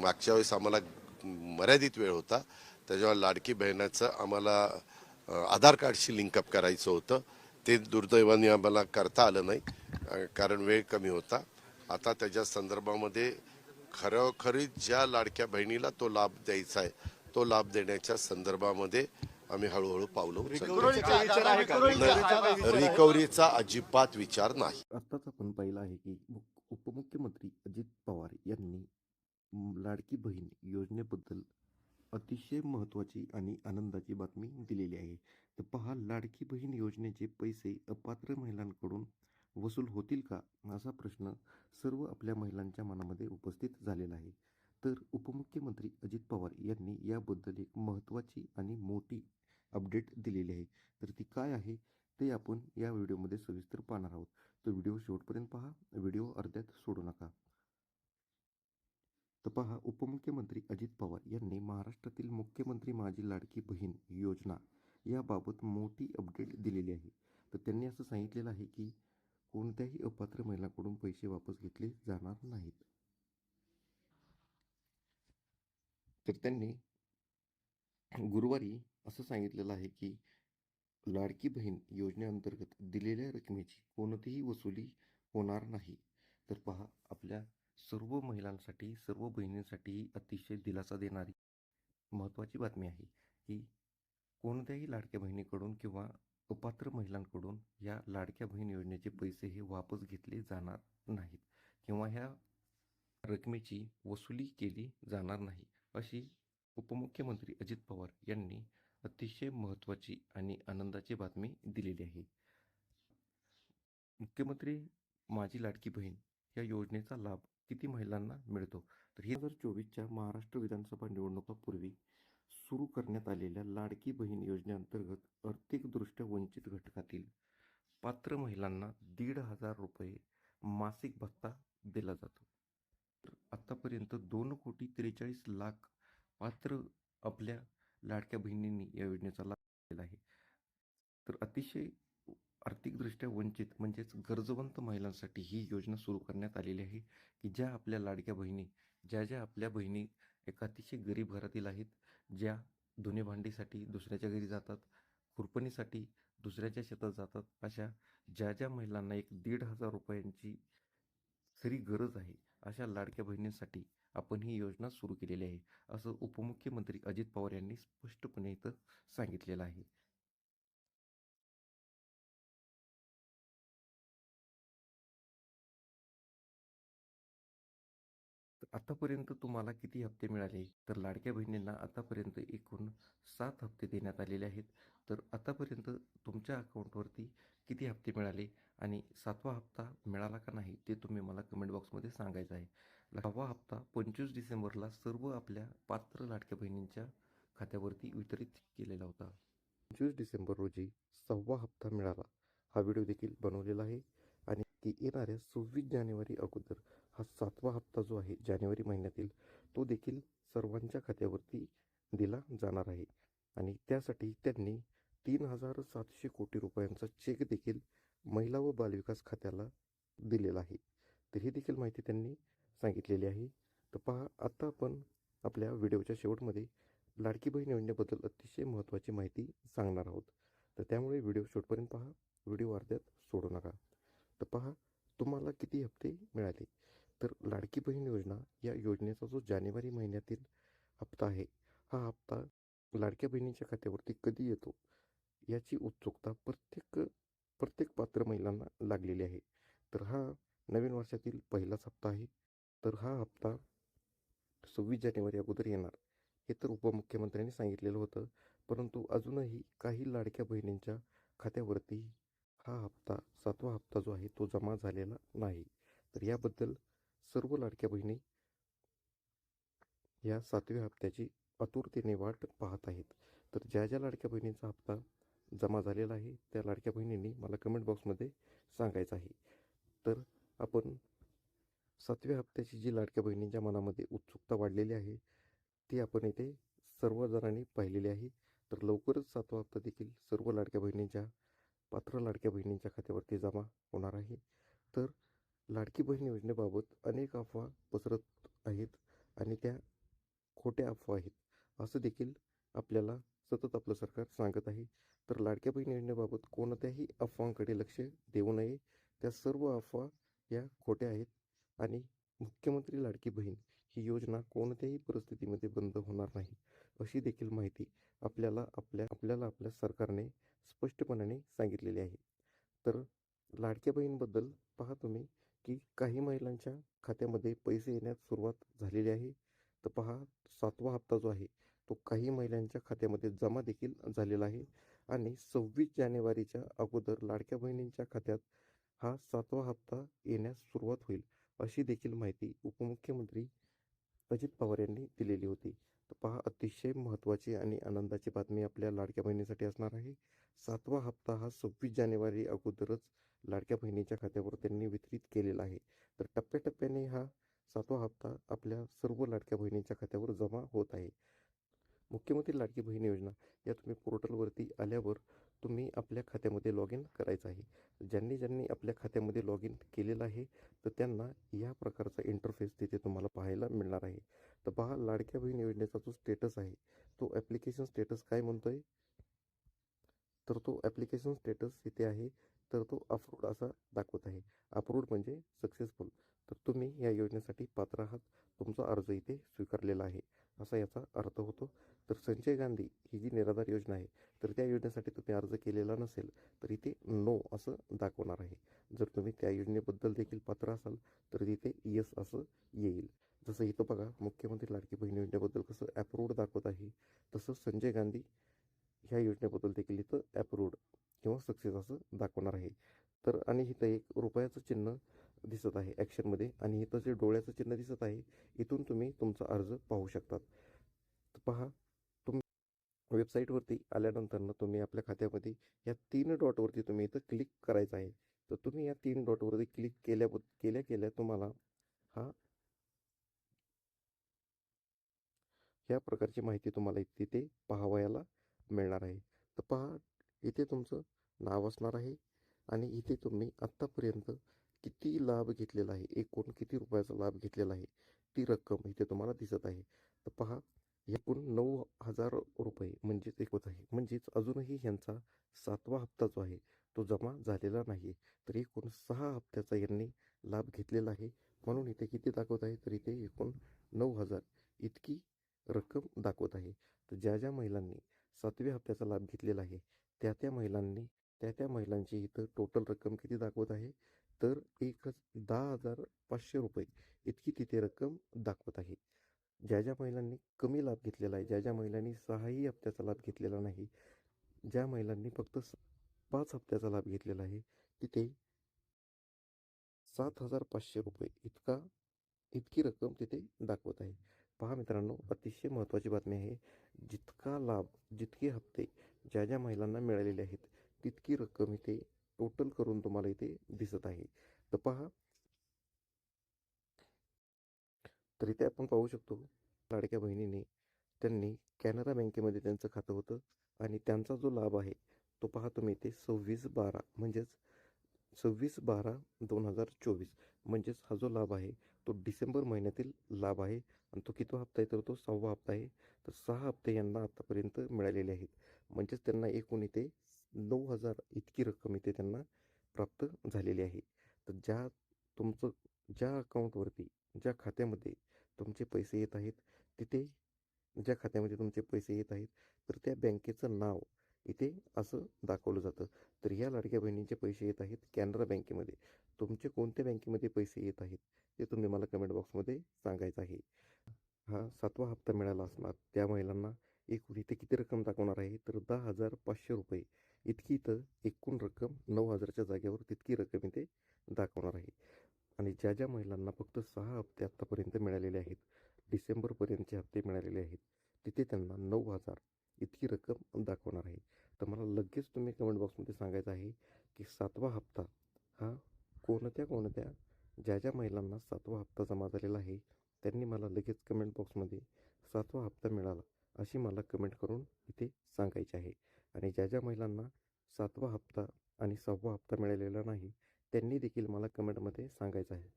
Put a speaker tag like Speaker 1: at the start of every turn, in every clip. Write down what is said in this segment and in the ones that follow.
Speaker 1: मागच्या वेळेस आम्हाला मर्यादित वेळ होता. त्याच्यावर लाडकी बहिणाचं आम्हाला आधार कार्डशी लिंकअप करायचं होतं. ते दुर्दैवाने आम्हाला करता आलं नाही कारण वेळ कमी होता. आता त्याच्या संदर्भामध्ये खरोखरी ज्या लाडक्या बहिणीला तो लाभ द्यायचा आहे तो लाभ देण्याच्या संदर्भामध्ये आम्ही हळूहळू पावलं रिकव्हरीचा अजिबात विचार नाही.
Speaker 2: आत्ताच आपण पाहिलं आहे की मुख- उपमुख्यमंत्री अजित पवार यांनी लाडकी बहीण योजनेबद्दल अतिशय महत्त्वाची आणि आनंदाची बातमी दिलेली आहे. तर पहा लाडकी बहीण योजनेचे पैसे अपात्र महिलांकडून वसूल होतील का? असा प्रश्न सर्व आपल्या महिलांच्या मनामध्ये उपस्थित झालेला आहे. तर उपमुख्यमंत्री अजित पवार यांनी याबद्दल एक महत्त्वाची आणि मोठी अपडेट दिलेली आहे. तर ती काय आहे? ते आपण या व्हिडिओमध्ये सविस्तर पाहणार आहोत. तर व्हिडिओ शेवटपर्यंत पहा. व्हिडिओ अर्ध्यात सोडू नका. पहा उपमुख्यमंत्री अजित पवार यांनी महाराष्ट्रातील मुख्यमंत्री माझी लाडकी बहीण योजना याबाबत मोठी अपडेट दिलेली आहे. तर त्यांनी असं सांगितलेलं आहे की कोणत्याही अपात्र महिलांकडून पैसे वापस घेतले जाणार नाहीत. तर त्यांनी गुरुवारी असं सांगितलेलं आहे की लाडकी बहीण योजनेअंतर्गत दिलेल्या रकमेची कोणतीही वसुली होणार नाही. तर पहा आपल्या सर्व महिलांसाठी सर्व बहिणींसाठी अतिशय दिलासा देणारी महत्त्वाची बातमी आहे की कोणत्याही लाडक्या बहिणीकडून किंवा अपात्र महिलांकडून या लाडक्या बहीण योजनेचे पैसे हे वापस घेतले जाणार नाहीत किंवा ह्या रकमेची वसुली केली जाणार नाही अशी उपमुख्यमंत्री अजित पवार यांनी अतिशय महत्त्वाची आणि आनंदाची बातमी दिलेली आहे. मुख्यमंत्री माझी लाडकी बहीण या योजनेचा लाभ किती महिलांना मिळतो? तर ही हजार चोवीसच्या महाराष्ट्र विधानसभा निवडणुकापूर्वी सुरू करण्यात आलेल्या लाडकी बहीण योजनेअंतर्गत आर्थिकदृष्ट्या वंचित घटकातील पात्र महिलांना दीड हजार रुपये मासिक भत्ता दिला जातो. तर आत्तापर्यंत दोन कोटी त्रेचाळीस लाख पात्र आपल्या लाडक्या बहिणींनी या योजनेचा लाभ घेतलेला आहे. तर अतिशय आर्थिकदृष्ट्या वंचित म्हणजेच गरजवंत महिलांसाठी ही योजना सुरू करण्यात आलेली आहे की ज्या आपल्या लाडक्या बहिणी ज्या ज्या आपल्या बहिणी एक अतिशय गरीब घरातील आहेत ज्या धुणे भांडीसाठी दुसऱ्याच्या घरी जातात खुरपणीसाठी दुसऱ्याच्या शेतात जातात अशा ज्या ज्या महिलांना एक दीड हजार रुपयांची खरी गरज आहे अशा लाडक्या बहिणींसाठी आपण ही योजना सुरू केलेली आहे असं उपमुख्यमंत्री अजित पवार यांनी स्पष्टपणे इथं सांगितलेलं आहे. आतापर्यंत तुम्हाला किती हप्ते मिळाले तर लाडक्या बहिणींना आतापर्यंत एकूण सात हप्ते देण्यात आलेले आहेत. तर आतापर्यंत तुमच्या अकाउंटवरती किती हप्ते मिळाले आणि सातवा हप्ता मिळाला का नाही ते तुम्ही मला कमेंट बॉक्समध्ये सांगायचं आहे. सहावा हप्ता पंचवीस डिसेंबरला सर्व आपल्या पात्र लाडक्या बहिणींच्या खात्यावरती वितरित केलेला होता. पंचवीस डिसेंबर रोजी सहावा हप्ता मिळाला. हा व्हिडिओ देखील बनवलेला आहे. की येणाऱ्या सव्वीस जानेवारी अगोदर हा सातवा हप्ता जो आहे जानेवारी महिन्यातील तो देखील सर्वांच्या खात्यावरती दिला जाणार आहे. आणि त्यासाठी त्यांनी तीन हजार सातशे कोटी रुपयांचा चेक देखील महिला व बालविकास खात्याला दिलेला आहे. तर ही देखील माहिती त्यांनी सांगितलेली आहे. तर पहा आत्ता आपण आपल्या व्हिडिओच्या शेवटमध्ये लाडकी बहीण योजनेबद्दल अतिशय महत्त्वाची माहिती सांगणार आहोत. तर त्यामुळे व्हिडिओ शेवटपर्यंत पहा. व्हिडिओ अर्ध्यात सोडू नका. तर पहा तुम्हाला किती हप्ते मिळाले? तर लाडकी बहीण योजना या योजनेचा जो जानेवारी महिन्यातील हप्ता आहे हा हप्ता लाडक्या बहिणीच्या खात्यावरती कधी येतो? याची उत्सुकता प्रत्येक प्रत्येक पात्र महिलांना लागलेली आहे. तर हा नवीन वर्षातील पहिलाच हप्ता आहे. तर हा हप्ता सव्वीस जानेवारी अगोदर येणार. हे तर उपमुख्यमंत्र्यांनी सांगितलेलं होतं परंतु अजूनही काही लाडक्या बहिणींच्या खात्यावरती हा हप्ता सातवा हप्ता जो आहे तो जमा झालेला नाही. तर याबद्दल सर्व लाडक्या बहिणी या सातव्या हप्त्याची आतुरतेने वाट पाहत आहेत. तर ज्या ज्या लाडक्या बहिणींचा हप्ता जमा झालेला आहे त्या लाडक्या बहिणींनी मला कमेंट बॉक्समध्ये सांगायचं आहे. तर आपण सातव्या हप्त्याची जी लाडक्या बहिणींच्या मनामध्ये उत्सुकता वाढलेली आहे ती आपण इथे सर्वजणांनी पाहिलेली आहे. तर लवकरच सातवा हप्ता देखील सर्व लाडक्या बहिणींच्या पात्र लाडक्या बहिणींच्या खात्यावरती जमा होणार आहे. तर लाडकी बहीण योजनेबाबत अनेक अफवा पसरत आहेत आणि त्या खोट्या अफवा आहेत. असं देखील आपल्याला सतत आपलं सरकार सांगत आहे. तर लाडक्या बहीण योजनेबाबत कोणत्याही अफवांकडे लक्ष देऊ नये. त्या सर्व अफवा या खोट्या आहेत आणि मुख्यमंत्री लाडकी बहीण ही योजना कोणत्याही परिस्थितीमध्ये बंद होणार नाही. अशी देखील माहिती आपल्याला आपल्या आपल्याला आपल्या सरकारने स्पष्टपणाने सांगितलेले आहे. तर लाडक्या बहीणबद्दल पहा तुम्ही की काही महिलांच्या खात्यामध्ये पैसे येण्यास सुरुवात झालेली आहे. तर पहा सातवा हप्ता जो आहे तो काही महिलांच्या खात्यामध्ये जमा देखील झालेला आहे. आणि सव्वीस जानेवारीच्या अगोदर लाडक्या बहिणींच्या खात्यात हा सातवा हप्ता येण्यास सुरुवात होईल अशी देखील माहिती उपमुख्यमंत्री अजित पवार यांनी दिलेली होती. तर पहा अतिशय महत्त्वाची आणि आनंदाची बातमी आपल्या लाडक्या बहिणीसाठी असणार आहे. सातवा हप्ता हा सव्वीस जानेवारी अगोदरच लाडक्या बहिणीच्या खात्यावर त्यांनी वितरित केलेला आहे. तर टप्प्याटप्प्याने हा सातवा हप्ता आपल्या सर्व लाडक्या बहिणींच्या खात्यावर जमा होत आहे. मुख्यमंत्री लाडकी बहीण योजना या तुम्ही पोर्टलवरती आल्यावर तुम्ही आपल्या खात्यामध्ये लॉग इन करायचं आहे. ज्यांनी ज्यांनी आपल्या खात्यामध्ये लॉग इन केलेलं आहे तर त्यांना या प्रकारचा इंटरफेस तिथे तुम्हाला पाहायला मिळणार आहे. तर पहा लाडक्या बहीण योजनेचा जो स्टेटस आहे तो ॲप्लिकेशन स्टेटस काय म्हणतोय? तर तो ॲप्लिकेशन स्टेटस इथे आहे तर तो अप्रूड असा दाखवत आहे. अप्रूड म्हणजे सक्सेसफुल तर तुम्ही या योजनेसाठी पात्र आहात. तुमचा अर्ज इथे स्वीकारलेला आहे. असा याचा अर्थ होतो. तर संजय गांधी ही जी निराधार योजना आहे तर त्या योजनेसाठी तुम्ही अर्ज केलेला नसेल तर इथे नो असं दाखवणार आहे. जर तुम्ही त्या योजनेबद्दल देखील पात्र असाल तर तिथे यस असं येईल. जसं इथं बघा मुख्यमंत्री लाडकी बहीण योजनेबद्दल कसं ॲप्रूव्ड दाखवत आहे तसं संजय गांधी ह्या योजनेबद्दल देखील इथं ॲप्रूव्ड किंवा सक्सेस असं दाखवणार आहे. तर आणि इथं एक रुपयाचं चिन्ह दिसत आहे ॲक्शनमध्ये आणि इथं जे डोळ्याचं चिन्ह दिसत आहे इथून तुम्ही तुमचा अर्ज पाहू शकतात. तर पहा तुम्ही वेबसाईटवरती आल्यानंतर तुम्ही आपल्या खात्यामध्ये या तीन डॉटवरती तुम्ही इथं क्लिक करायचं आहे. तर तुम्ही या तीन डॉटवरती क्लिक केल्या केल्या केल्या तुम्हाला हा ह्या प्रकारची माहिती तुम्हाला तिथे पाहावयाला मिळणार आहे. तर पहा इथे तुमचं नाव असणार आहे. आणि इथे तुम्ही आत्तापर्यंत किती लाभ घेतलेला आहे? एकूण किती रुपयाचा लाभ घेतलेला आहे? ती रक्कम इथे तुम्हाला दिसत आहे. तर पहा एकूण नऊ हजार रुपये म्हणजेच एकूच आहे. म्हणजेच अजूनही ह्यांचा सातवा हप्ता जो आहे तो जमा झालेला नाही. तर एकूण सहा हप्त्याचा यांनी लाभ घेतलेला आहे. म्हणून इथे किती दाखवत आहे? तर इथे एकूण नऊ हजार इतकी रक्कम दाखवत आहे. तर ज्या ज्या महिलांनी सातव्या हप्त्याचा लाभ घेतलेला आहे त्या त्या महिलांनी त्या त्या महिलांची इथं टोटल रक्कम किती दाखवत आहे? तर एकच दहा हजार पाचशे रुपये इतकी तिथे रक्कम दाखवत आहे. ज्या ज्या महिलांनी कमी लाभ घेतलेला आहे ज्या ज्या महिलांनी सहाही हप्त्याचा लाभ घेतलेला नाही ज्या महिलांनी फक्त पाच हप्त्याचा लाभ घेतलेला आहे तिथे सात हजार पाचशे रुपये इतका इतकी रक्कम तिथे दाखवत आहे. पहा मित्रांनो अतिशय महत्त्वाची बातमी आहे. जितका लाभ जितके हप्ते ज्या ज्या महिलांना मिळालेले आहेत तितकी रक्कम इथे टोटल करून तुम्हाला इथे दिसत आहे. तर पहा. तर इथे आपण पाहू शकतो लाडक्या बहिणीने त्यांनी कॅनरा बँकेमध्ये त्यांचं खातं होतं आणि त्यांचा जो लाभ आहे तो पहा तुम्ही इथे सव्वीस बारा म्हणजेच सव्वीस बारा दोन हजार चोवीस म्हणजेच हा जो लाभ आहे तो डिसेंबर महिन्यातील लाभ आहे आणि तो कितवा हप्ता आहे तर तो सहावा हप्ता आहे. तर सहा हप्ते यांना आतापर्यंत मिळालेले आहेत. म्हणजेच त्यांना एकूण इथे नऊ हजार इतकी रक्कम इथे त्यांना प्राप्त झालेली आहे. तर ज्या तुमचं ज्या अकाउंटवरती ज्या खात्यामध्ये तुमचे पैसे येत आहेत तिथे ज्या खात्यामध्ये तुमचे पैसे येत आहेत तर त्या बँकेचं नाव इथे असं दाखवलं जातं. तर ह्या लाडक्या बहिणींचे पैसे येत आहेत कॅनरा बँकेमध्ये. तुमचे कोणत्या बँकेमध्ये पैसे येत आहेत ते तुम्ही मला कमेंट बॉक्समध्ये सांगायचं आहे. हा सातवा हप्ता मिळाला असणार त्या महिलांना एकूण इथे किती रक्कम दाखवणार आहे? तर दहा हजार पाचशे रुपये. इतकी इथं एकूण रक्कम नऊ हजारच्या जागेवर तितकी रक्कम इथे दाखवणार आहे. आणि ज्या ज्या महिलांना फक्त सहा हप्ते आत्तापर्यंत मिळालेले आहेत डिसेंबरपर्यंतचे हप्ते मिळालेले आहेत तिथे त्यांना नऊ हजार इतकी रक्कम दाखवणार आहे. तर मला लगेच तुम्ही कमेंट बॉक्समध्ये सांगायचं आहे की सातवा हप्ता हा कोणत्या कोणत्या ज्या ज्या महिलांना सातवा हप्ता जमा झालेला आहे त्यांनी मला लगेच कमेंट बॉक्समध्ये सातवा हप्ता मिळाला. अशी मला कमेंट करून इथे सांगायची आहे. आणि ज्या ज्या महिलांना सातवा हप्ता आणि सहावा हप्ता मिळालेला नाही त्यांनी देखील मला कमेंटमध्ये सांगायचं आहे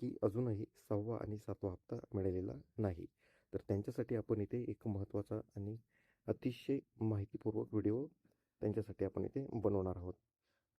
Speaker 2: की अजूनही सहावा आणि सातवा हप्ता मिळालेला नाही. तर त्यांच्यासाठी आपण इथे एक महत्त्वाचा आणि अतिशय माहितीपूर्वक व्हिडिओ त्यांच्यासाठी आपण इथे बनवणार आहोत.